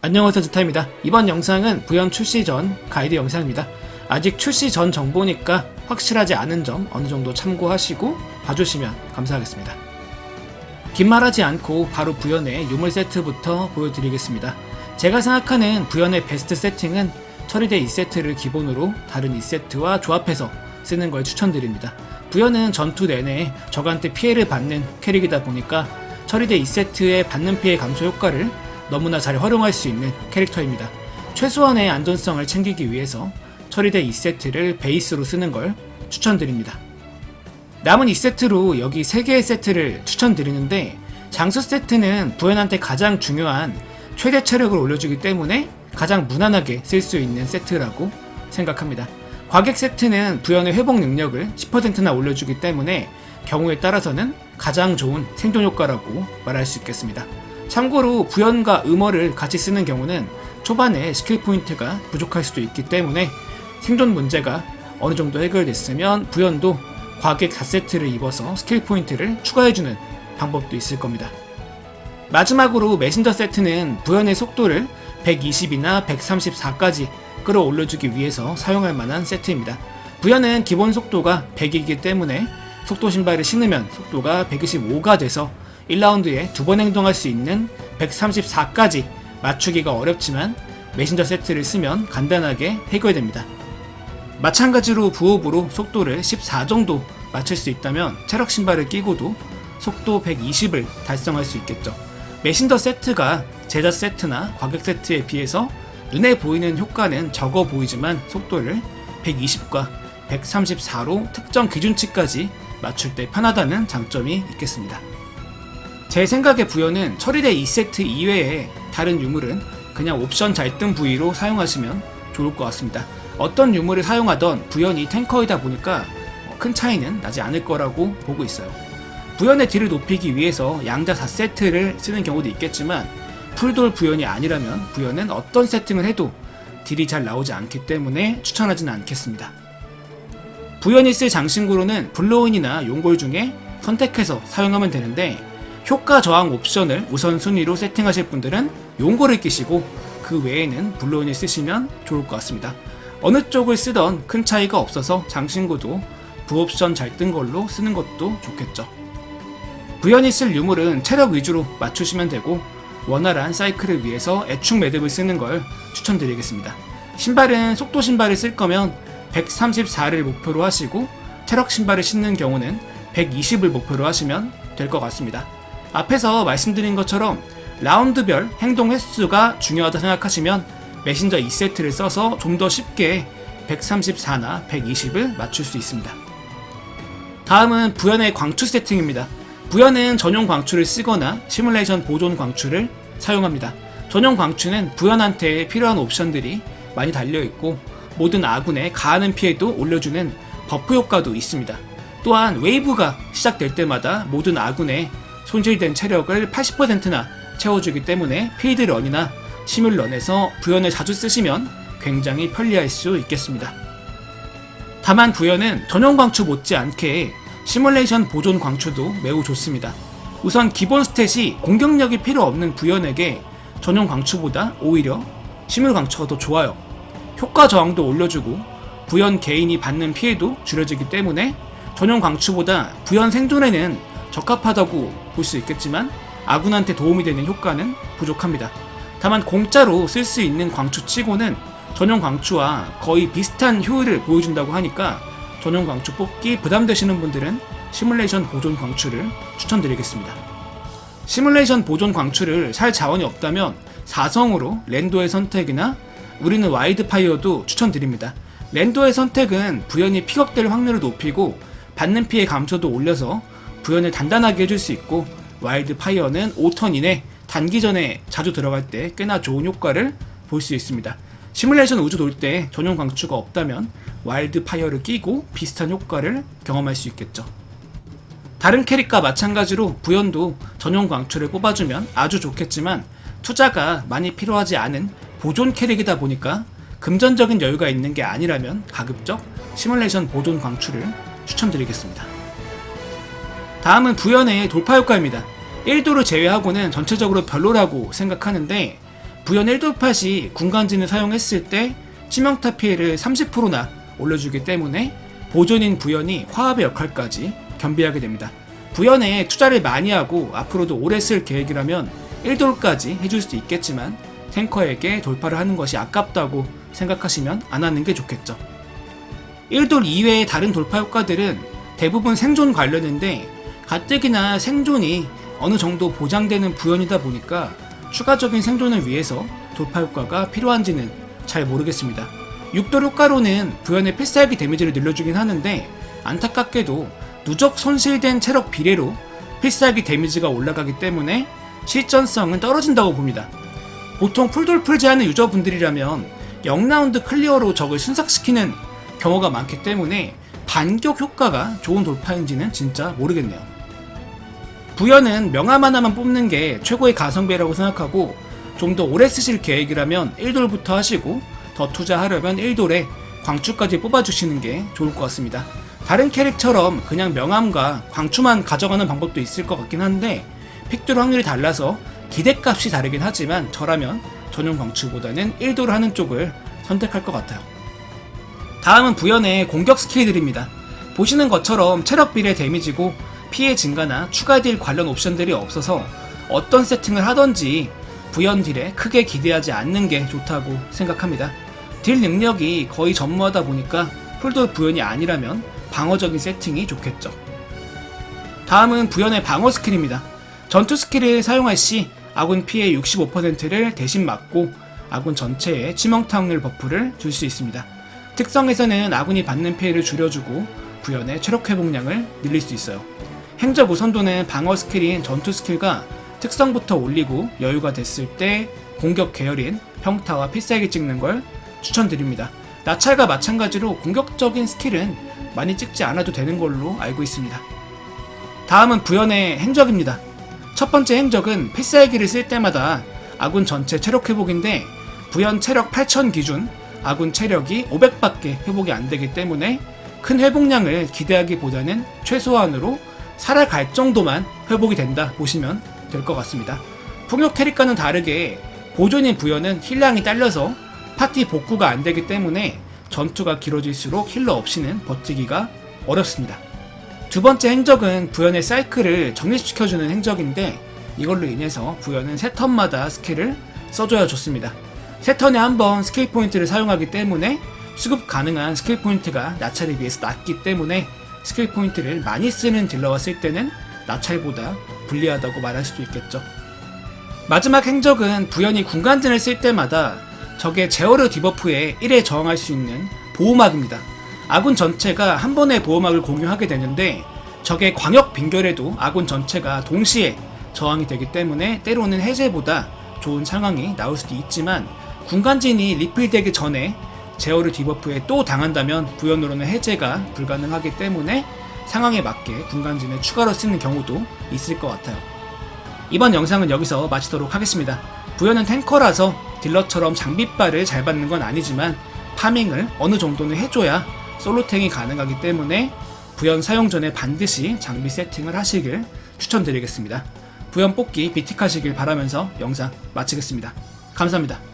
안녕하세요 지타입니다. 이번 영상은 부연 출시 전 가이드 영상입니다. 아직 출시 전 정보니까 확실하지 않은 점 어느 정도 참고하시고 봐주시면 감사하겠습니다. 긴 말하지 않고 바로 부연의 유물 세트부터 보여드리겠습니다. 제가 생각하는 부연의 베스트 세팅은 처리대 2세트를 기본으로 다른 2세트와 조합해서 쓰는 걸 추천드립니다. 부연은 전투 내내 적한테 피해를 받는 캐릭이다 보니까 처리대 2세트의 받는 피해 감소 효과를 너무나 잘 활용할 수 있는 캐릭터입니다. 최소한의 안전성을 챙기기 위해서 처리대 2세트를 베이스로 쓰는 걸 추천드립니다. 남은 2세트로 여기 3개의 세트를 추천드리는데 장수 세트는 부연한테 가장 중요한 최대 체력을 올려주기 때문에 가장 무난하게 쓸 수 있는 세트라고 생각합니다. 과객 세트는 부연의 회복 능력을 10%나 올려주기 때문에 경우에 따라서는 가장 좋은 생존 효과라고 말할 수 있겠습니다. 참고로 부연과 음어를 같이 쓰는 경우는 초반에 스킬 포인트가 부족할 수도 있기 때문에 생존 문제가 어느 정도 해결됐으면 부연도 과객 4세트를 입어서 스킬 포인트를 추가해주는 방법도 있을 겁니다. 마지막으로 메신저 세트는 부연의 속도를 120이나 134까지 끌어올려주기 위해서 사용할 만한 세트입니다. 부연은 기본 속도가 100이기 때문에 속도 신발을 신으면 속도가 125가 돼서 1라운드에 두 번 행동할 수 있는 134까지 맞추기가 어렵지만 메신저 세트를 쓰면 간단하게 해결됩니다. 마찬가지로 부업으로 속도를 14 정도 맞출 수 있다면 체력 신발을 끼고도 속도 120을 달성할 수 있겠죠. 메신더 세트가 제자 세트나 과격 세트에 비해서 눈에 보이는 효과는 적어 보이지만 속도를 120과 134로 특정 기준치까지 맞출 때 편하다는 장점이 있겠습니다. 제 생각에 부여는 처리대 2세트 이외에 다른 유물은 그냥 옵션 잘뜬 부위로 사용하시면 좋을 것 같습니다. 어떤 유물을 사용하던 부연이 탱커이다 보니까 큰 차이는 나지 않을 거라고 보고 있어요. 부연의 딜을 높이기 위해서 양자 4세트를 쓰는 경우도 있겠지만 풀돌 부연이 아니라면 부연은 어떤 세팅을 해도 딜이 잘 나오지 않기 때문에 추천하지는 않겠습니다. 부연이 쓸 장신구로는 블로인이나 용골 중에 선택해서 사용하면 되는데 효과 저항 옵션을 우선순위로 세팅하실 분들은 용골을 끼시고 그 외에는 블로인을 쓰시면 좋을 것 같습니다. 어느 쪽을 쓰던 큰 차이가 없어서 장신구도 부옵션 잘 뜬 걸로 쓰는 것도 좋겠죠. 부연이 쓸 유물은 체력 위주로 맞추시면 되고 원활한 사이클을 위해서 애축 매듭을 쓰는 걸 추천드리겠습니다. 신발은 속도 신발을 쓸 거면 134를 목표로 하시고 체력 신발을 신는 경우는 120을 목표로 하시면 될 것 같습니다. 앞에서 말씀드린 것처럼 라운드별 행동 횟수가 중요하다 생각하시면 메신저 2세트를 써서 좀 더 쉽게 134나 120을 맞출 수 있습니다. 다음은 부연의 광추 세팅입니다. 부연은 전용 광추를 쓰거나 시뮬레이션 보존 광추를 사용합니다. 전용 광추는 부연한테 필요한 옵션들이 많이 달려있고 모든 아군의 가하는 피해도 올려주는 버프 효과도 있습니다. 또한 웨이브가 시작될 때마다 모든 아군의 손실된 체력을 80%나 채워주기 때문에 필드런이나 시뮬런에서 부연을 자주 쓰시면 굉장히 편리할 수 있겠습니다. 다만 부연은 전용 광추 못지않게 시뮬레이션 보존 광추도 매우 좋습니다. 우선 기본 스탯이 공격력이 필요 없는 부연에게 전용 광추보다 오히려 시뮬 광추가 더 좋아요. 효과 저항도 올려주고 부연 개인이 받는 피해도 줄여지기 때문에 전용 광추보다 부연 생존에는 적합하다고 볼수 있겠지만 아군한테 도움이 되는 효과는 부족합니다. 다만 공짜로 쓸 수 있는 광추 치고는 전용 광추와 거의 비슷한 효율을 보여준다고 하니까 전용 광추 뽑기 부담되시는 분들은 시뮬레이션 보존 광추를 추천드리겠습니다. 시뮬레이션 보존 광추를 살 자원이 없다면 4성으로 랜도의 선택이나 우리는 와이드 파이어도 추천드립니다. 랜도의 선택은 부연이 픽업될 확률을 높이고 받는 피해 감소도 올려서 부연을 단단하게 해줄 수 있고 와일드 파이어는 5턴 이내 단기전에 자주 들어갈 때 꽤나 좋은 효과를 볼 수 있습니다. 시뮬레이션 우주 돌 때 전용 광추가 없다면 와일드 파이어를 끼고 비슷한 효과를 경험할 수 있겠죠. 다른 캐릭과 마찬가지로 부연도 전용 광추를 뽑아주면 아주 좋겠지만 투자가 많이 필요하지 않은 보존 캐릭이다 보니까 금전적인 여유가 있는 게 아니라면 가급적 시뮬레이션 보존 광추를 추천드리겠습니다. 다음은 부연의 돌파 효과입니다. 1도를 제외하고는 전체적으로 별로라고 생각하는데 부연 1돌파 시 군간진을 사용했을 때 치명타 피해를 30%나 올려주기 때문에 보존인 부연이 화합의 역할까지 겸비하게 됩니다. 부연에 투자를 많이 하고 앞으로도 오래 쓸 계획이라면 1돌까지 해줄 수 있겠지만 탱커에게 돌파를 하는 것이 아깝다고 생각하시면 안 하는 게 좋겠죠. 1돌 이외의 다른 돌파 효과들은 대부분 생존 관련인데 가뜩이나 생존이 어느 정도 보장되는 부연이다 보니까 추가적인 생존을 위해서 돌파 효과가 필요한지는 잘 모르겠습니다. 6돌 효과로는 부연의 필살기 데미지를 늘려주긴 하는데 안타깝게도 누적 손실된 체력 비례로 필살기 데미지가 올라가기 때문에 실전성은 떨어진다고 봅니다. 보통 풀돌 풀지 않은 유저분들이라면 0라운드 클리어로 적을 순삭시키는 경우가 많기 때문에 반격 효과가 좋은 돌파인지는 진짜 모르겠네요. 부연은 명함 하나만 뽑는 게 최고의 가성비라고 생각하고 좀 더 오래 쓰실 계획이라면 1돌부터 하시고 더 투자하려면 1돌에 광추까지 뽑아주시는 게 좋을 것 같습니다. 다른 캐릭처럼 그냥 명함과 광추만 가져가는 방법도 있을 것 같긴 한데 픽들 확률이 달라서 기대값이 다르긴 하지만 저라면 전용 광추보다는 1도를 하는 쪽을 선택할 것 같아요. 다음은 부연의 공격 스킬들입니다. 보시는 것처럼 체력 비례 데미지고 피해 증가나 추가 딜 관련 옵션들이 없어서 어떤 세팅을 하던지 부연 딜에 크게 기대하지 않는 게 좋다고 생각합니다. 딜 능력이 거의 전무하다 보니까 풀돌 부연이 아니라면 방어적인 세팅이 좋겠죠. 다음은 부연의 방어 스킬입니다. 전투 스킬을 사용할 시 아군 피해 65%를 대신 맞고 아군 전체에 치명타 확률 버프를 줄 수 있습니다. 특성에서는 아군이 받는 피해를 줄여주고 부연의 체력 회복량을 늘릴 수 있어요. 행적 우선도는 방어 스킬인 전투 스킬과 특성부터 올리고 여유가 됐을 때 공격 계열인 평타와 필살기 찍는 걸 추천드립니다. 나찰과 마찬가지로 공격적인 스킬은 많이 찍지 않아도 되는 걸로 알고 있습니다. 다음은 부연의 행적입니다. 첫 번째 행적은 필살기를 쓸 때마다 아군 전체 체력 회복인데 부연 체력 8000 기준 아군 체력이 500밖에 회복이 안 되기 때문에 큰 회복량을 기대하기보다는 최소한으로 살아갈 정도만 회복이 된다 보시면 될 것 같습니다. 풍력 캐릭과는 다르게 보존인 부여는 힐량이 딸려서 파티 복구가 안 되기 때문에 전투가 길어질수록 힐러 없이는 버티기가 어렵습니다. 두 번째 행적은 부연의 사이클을 정립시켜주는 행적인데 이걸로 인해서 부연은 세 턴마다 스킬을 써줘야 좋습니다. 세 턴에 한 번 스킬 포인트를 사용하기 때문에 수급 가능한 스킬 포인트가 나찰에 비해서 낮기 때문에 스킬 포인트를 많이 쓰는 딜러가 쓸 때는 나찰보다 불리하다고 말할 수도 있겠죠. 마지막 행적은 부연이 군간진을 쓸 때마다 적의 제어르 디버프에 1에 저항할 수 있는 보호막입니다. 아군 전체가 한 번의 보호막을 공유하게 되는데 적의 광역 빙결에도 아군 전체가 동시에 저항이 되기 때문에 때로는 해제보다 좋은 상황이 나올 수도 있지만 군간진이 리필되기 전에 제어르 디버프에 또 당한다면 부연으로는 해제가 불가능하기 때문에 상황에 맞게 군간진을 추가로 쓰는 경우도 있을 것 같아요. 이번 영상은 여기서 마치도록 하겠습니다. 부연은 탱커라서 딜러처럼 장비빨을 잘 받는 건 아니지만 파밍을 어느 정도는 해줘야 솔로탱이 가능하기 때문에 부연 사용 전에 반드시 장비 세팅을 하시길 추천드리겠습니다. 부연 뽑기 비틱하시길 바라면서 영상 마치겠습니다. 감사합니다.